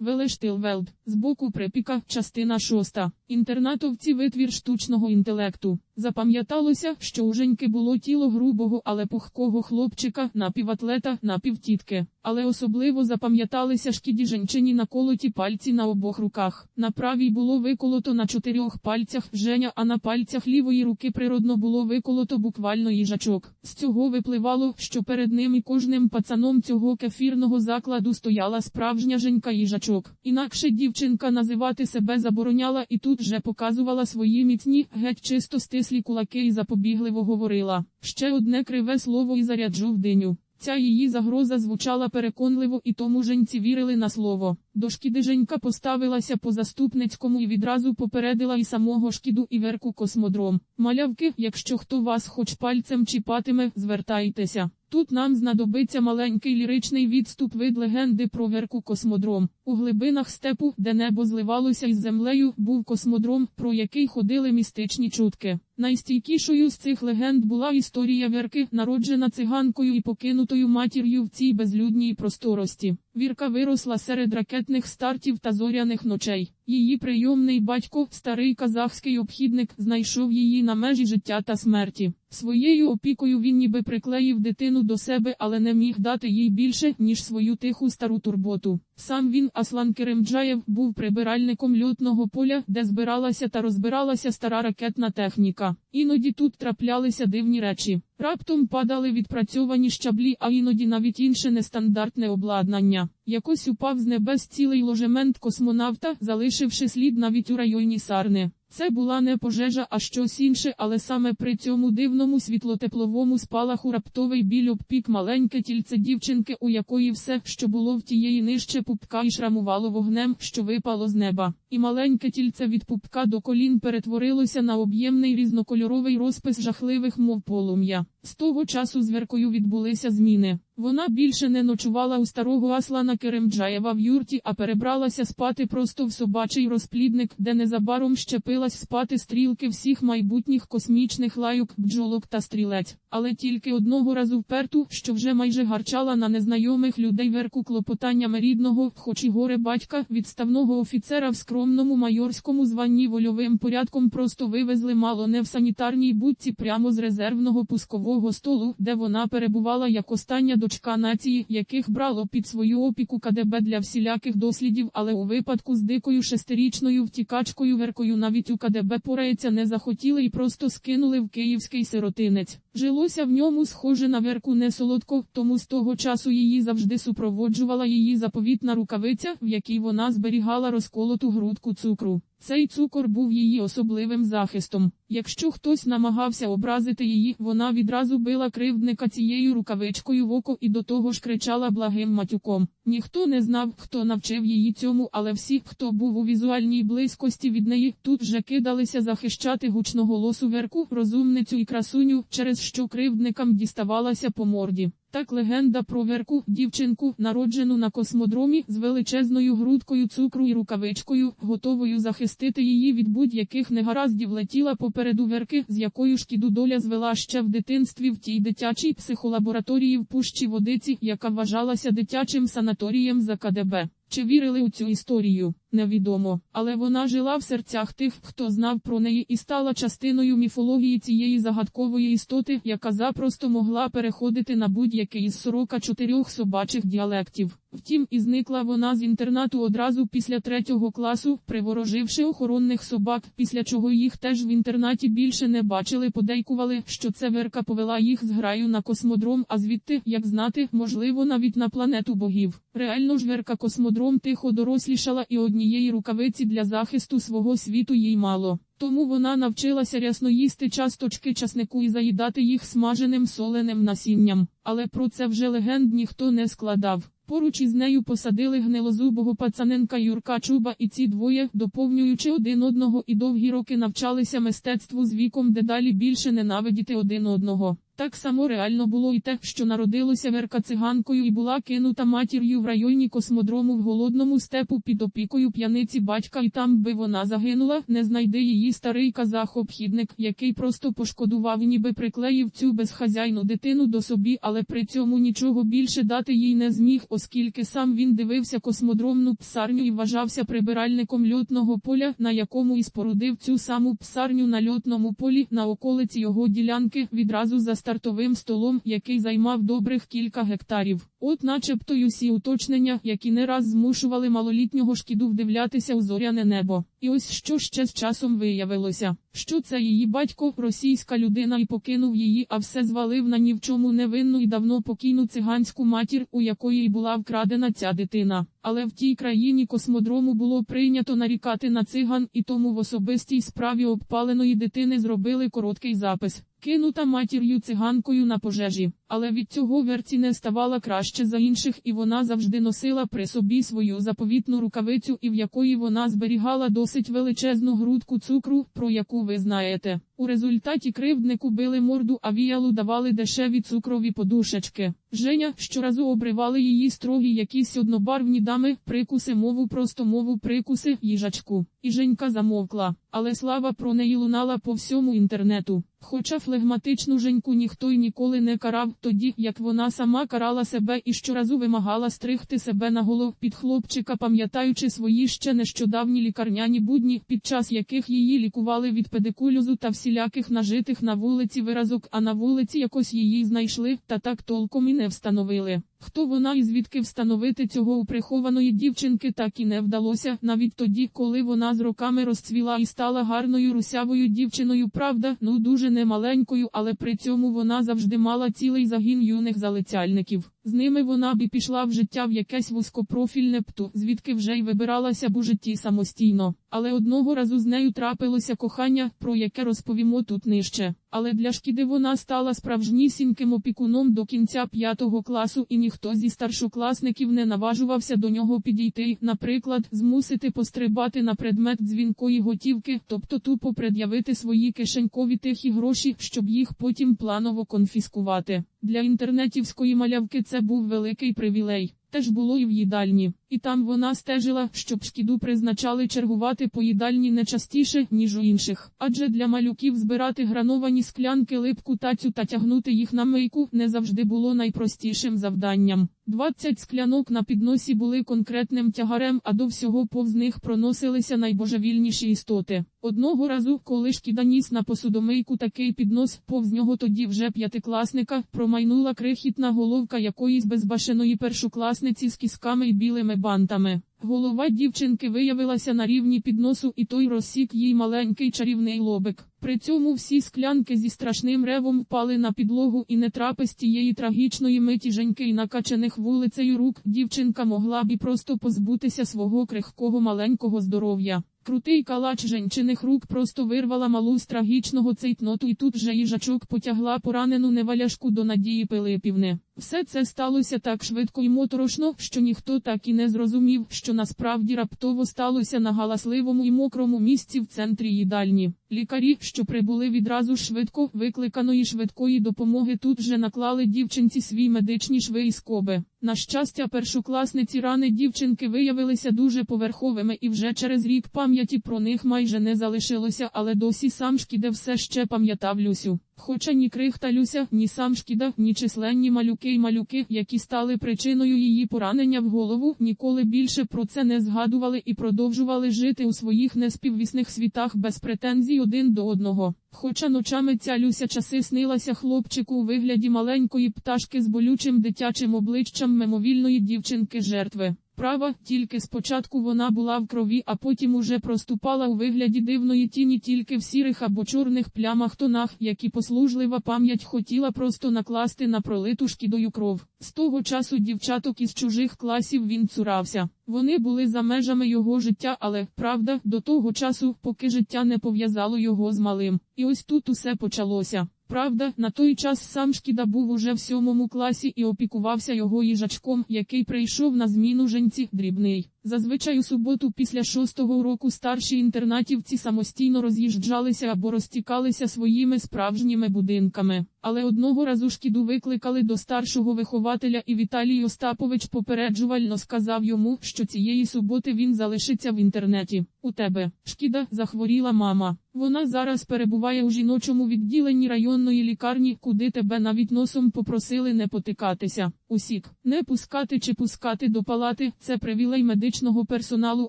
Велештилвелд, збоку припіка, частина шоста. Інтернатовці витвір штучного інтелекту. Запам'яталося, що у Женьки було тіло грубого, але пухкого хлопчика, напіватлета, напівтітки. Але особливо запам'яталися шкіді Женчині наколоті пальці на обох руках. На правій було виколото на чотирьох пальцях Женя, а на пальцях лівої руки природно було виколото буквально їжачок. З цього випливало, що перед ним і кожним пацаном цього кефірного закладу стояла справжня Женька їжачок. Інакше дівчинка називати себе забороняла і тут же показувала свої міцні, геть чисто стислі кулаки і запобігливо говорила. Ще одне криве слово і заряджу в диню. Ця її загроза звучала переконливо і тому женці вірили на слово. До шкіди Женька поставилася по заступницькому і відразу попередила і самого шкіду і верку космодром. Малявки, якщо хто вас хоч пальцем чіпатиме, звертайтеся. Тут нам знадобиться маленький ліричний відступ від легенди про верку космодром. У глибинах степу, де небо зливалося із землею, був космодром, про який ходили містичні чутки. Найстійкішою з цих легенд була історія Верки, народжена циганкою і покинутою матір'ю в цій безлюдній просторості. Вірка виросла серед ракетних стартів та зоряних ночей. Її прийомний батько, старий казахський обхідник, знайшов її на межі життя та смерті. Своєю опікою він ніби приклеїв дитину до себе, але не міг дати їй більше, ніж свою тиху стару турботу. Сам він, Аслан Керемджаєв, був прибиральником льотного поля, де збиралася та розбиралася стара ракетна техніка. Іноді тут траплялися дивні речі. Раптом падали відпрацьовані щаблі, а іноді навіть інше нестандартне обладнання. Якось упав з небес цілий ложемент космонавта, залишивши слід навіть у районі Сарни. Це була не пожежа, а щось інше, але саме при цьому дивному світлотепловому спалаху раптовий біль обпік маленьке тільце дівчинки, у якої все, що було в тієї нижче пупка і шрамувало вогнем, що випало з неба. І маленьке тільце від пупка до колін перетворилося на об'ємний різнокольоровий розпис жахливих, мов полум'я. З того часу з Веркою відбулися зміни. Вона більше не ночувала у старого Аслана Керемджаєва в юрті, а перебралася спати просто в собачий розплідник, де незабаром щепилась спати стрілки всіх майбутніх космічних лайок, бджолок та стрілець. Але тільки одного разу вперту, що вже майже гарчала на незнайомих людей верку клопотаннями рідного, хоч і горе батька, відставного офіцера в скромному майорському званні вольовим порядком просто вивезли мало не в санітарній будці прямо з резервного пускового столу, де вона перебувала як остання дочка нації, яких брало під свою опіку КДБ для всіляких дослідів, але у випадку з дикою шестирічною втікачкою веркою навіть у КДБ порається не захотіли і просто скинули в київський сиротинець. Жилося в ньому схоже на верку не солодко, тому з того часу її завжди супроводжувала її заповітна рукавиця, в якій вона зберігала розколоту грудку цукру. Цей цукор був її особливим захистом. Якщо хтось намагався образити її, вона відразу била кривдника цією рукавичкою в око і до того ж кричала благим матюком. Ніхто не знав, хто навчив її цьому, але всі, хто був у візуальній близькості від неї, тут же кидалися захищати гучноголосу верку, розумницю і красуню, через що кривдникам діставалася по морді. Так легенда про верку, дівчинку, народжену на космодромі, з величезною грудкою цукру і рукавичкою, готовою захистити її від будь-яких негараздів летіла попереду верки, з якою шкіду доля звела ще в дитинстві в тій дитячій психолабораторії в пущі водиці, яка вважалася дитячим санаторієм за КДБ. Чи вірили у цю історію, невідомо, але вона жила в серцях тих, хто знав про неї і стала частиною міфології цієї загадкової істоти, яка запросто могла переходити на будь-який із 44 собачих діалектів. Втім, і зникла вона з інтернату одразу після третього класу, привороживши охоронних собак, після чого їх теж в інтернаті більше не бачили, подейкували, що це верка повела їх з граю на космодром, а звідти, як знати, можливо, навіть на планету богів. Реально ж верка космодром тихо дорослішала і однієї рукавиці для захисту свого світу їй мало. Тому вона навчилася рясно їсти часточки часнику і заїдати їх смаженим соленим насінням. Але про це вже легенд ніхто не складав. Поруч із нею посадили гнилозубого пацаненка Юрка Чуба, і ці двоє, доповнюючи один одного і довгі роки навчалися мистецтву з віком дедалі більше ненавидіти один одного. Так само реально було і те, що народилося Верка циганкою і була кинута матір'ю в районі космодрому в голодному степу під опікою п'яниці батька, і там би вона загинула, не знайде її старий казах-обхідник, який просто пошкодував, ніби приклеїв цю безхазяйну дитину до собі, але при цьому нічого більше дати їй не зміг, оскільки сам він дивився космодромну псарню і вважався прибиральником льотного поля, на якому і спорудив цю саму псарню на льотному полі на околиці його ділянки відразу за стартовим столом, який займав добрих кілька гектарів. От начебто й усі уточнення, які не раз змушували малолітнього шкіду вдивлятися у зоряне небо. І ось що ще з часом виявилося, що це її батько, російська людина, і покинув її, а все звалив на ні в чому невинну і давно покійну циганську матір, у якої й була вкрадена ця дитина. Але в тій країні космодрому було прийнято нарікати на циган, і тому в особистій справі обпаленої дитини зробили короткий запис. Кинута матір'ю циганкою на пожежі, але від цього верці не ставала краще за інших, і вона завжди носила при собі свою заповітну рукавицю, і в якої вона зберігала досить величезну грудку цукру, про яку ви знаєте. У результаті кривднику били морду, а віялу давали дешеві цукрові подушечки. Женя щоразу обривали її строгі якісь однобарвні дами, прикуси мову, просто мову прикуси, їжачку. І Женька замовкла, але слава про неї лунала по всьому інтернету. Хоча флегматичну Женьку ніхто й ніколи не карав, тоді як вона сама карала себе і щоразу вимагала стригти себе на голов під хлопчика, пам'ятаючи свої ще нещодавні лікарняні будні, під час яких її лікували від педикулюзу та всіляких нажитих на вулиці виразок, а на вулиці якось її знайшли, та так толком і не встановили. Хто вона і звідки встановити цього у прихованої дівчинки так і не вдалося, навіть тоді, коли вона з роками розцвіла і стала гарною русявою дівчиною, правда, ну дуже немаленькою, але при цьому вона завжди мала цілий загін юних залицяльників. З ними вона б і пішла в життя в якесь вузькопрофільне пту, звідки вже й вибиралася б у житті самостійно. Але одного разу з нею трапилося кохання, про яке розповімо тут нижче. Але для шкіди вона стала справжнісіньким опікуном до кінця п'ятого класу, і ніхто зі старшокласників не наважувався до нього підійти, наприклад, змусити пострибати на предмет дзвінкої готівки, тобто тупо пред'явити свої кишенькові тихі гроші, щоб їх потім планово конфіскувати. Для інтернетівської малявки це був великий привілей. Теж було і в їдальні, і там вона стежила, щоб шкіду призначали чергувати по їдальні не частіше, ніж у інших. Адже для малюків збирати грановані склянки липку тацю та тягнути їх на мийку не завжди було найпростішим завданням. 20 склянок на підносі були конкретним тягарем, а до всього повз них проносилися найбожевільніші істоти. Одного разу, коли шкіда ніс на посудомийку такий піднос, повз нього тоді вже п'ятикласника, промайнула крихітна головка якоїсь безбашеної першокласниці з кісками й білими бантами. Голова дівчинки виявилася на рівні підносу, і той розсік їй маленький чарівний лобик. При цьому всі склянки зі страшним ревом впали на підлогу і не трапи тієї трагічної миті женьки й накачаних вулицею рук, дівчинка могла б і просто позбутися свого крихкого маленького здоров'я. Крутий калач женчиних рук просто вирвала малу з трагічного цейтноту і тут же їжачок потягла поранену неваляшку до Надії Пилипівни. Все це сталося так швидко і моторошно, що ніхто так і не зрозумів, що насправді раптово сталося на галасливому і мокрому місці в центрі їдальні. Лікарі, що прибули відразу швидко, викликаної швидкої допомоги, тут же наклали дівчинці свій медичні шви і скоби. На щастя, першокласниці рани дівчинки виявилися дуже поверховими, і вже через рік пам'яті про них майже не залишилося, але досі сам шкіде все ще пам'ятав Люсю. Хоча ні крихта Люся, ні сам шкіда, ні численні малюки й малюки, які стали причиною її поранення в голову, ніколи більше про це не згадували і продовжували жити у своїх неспіввісних світах без претензій один до одного. Хоча ночами ця Люся часи снилася хлопчику у вигляді маленької пташки з болючим дитячим обличчям мимовільної дівчинки жертви. Права, тільки спочатку вона була в крові, а потім уже проступала у вигляді дивної тіні тільки в сірих або чорних плямах тонах, які послужлива пам'ять хотіла просто накласти на пролиту шкідою кров. З того часу дівчаток із чужих класів він цурався. Вони були за межами його життя, але правда, до того часу, поки життя не пов'язало його з малим. І ось тут усе почалося. Правда, на той час сам шкіда був уже в сьомому класі і опікувався його їжачком, який прийшов на зміну женці дрібний. Зазвичай у суботу після шостого року старші інтернатівці самостійно роз'їжджалися або розтікалися своїми справжніми будинками. Але одного разу шкіду викликали до старшого вихователя і Віталій Остапович попереджувально сказав йому, що цієї суботи він залишиться в інтернеті. У тебе, шкіда, захворіла мама. Вона зараз перебуває у жіночому відділенні районної лікарні, куди тебе навіть носом попросили не потикатися. Усік, не пускати чи пускати до палати це привілей медичного персоналу,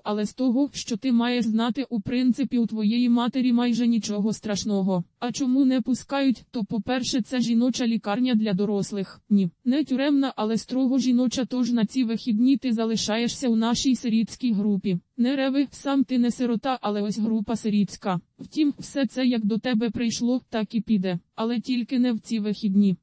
але з того, що ти маєш знати, у принципі, у твоєї матері майже нічого страшного. А чому не пускають? То, по-перше, це жіноча лікарня для дорослих. Ні, не тюремна, але строго жіноча. Тож на ці вихідні ти залишаєшся у нашій сирітській групі. Не реви, сам ти не сирота, але ось група сирітська. Втім, все це як до тебе прийшло, так і піде, але тільки не в ці вихідні.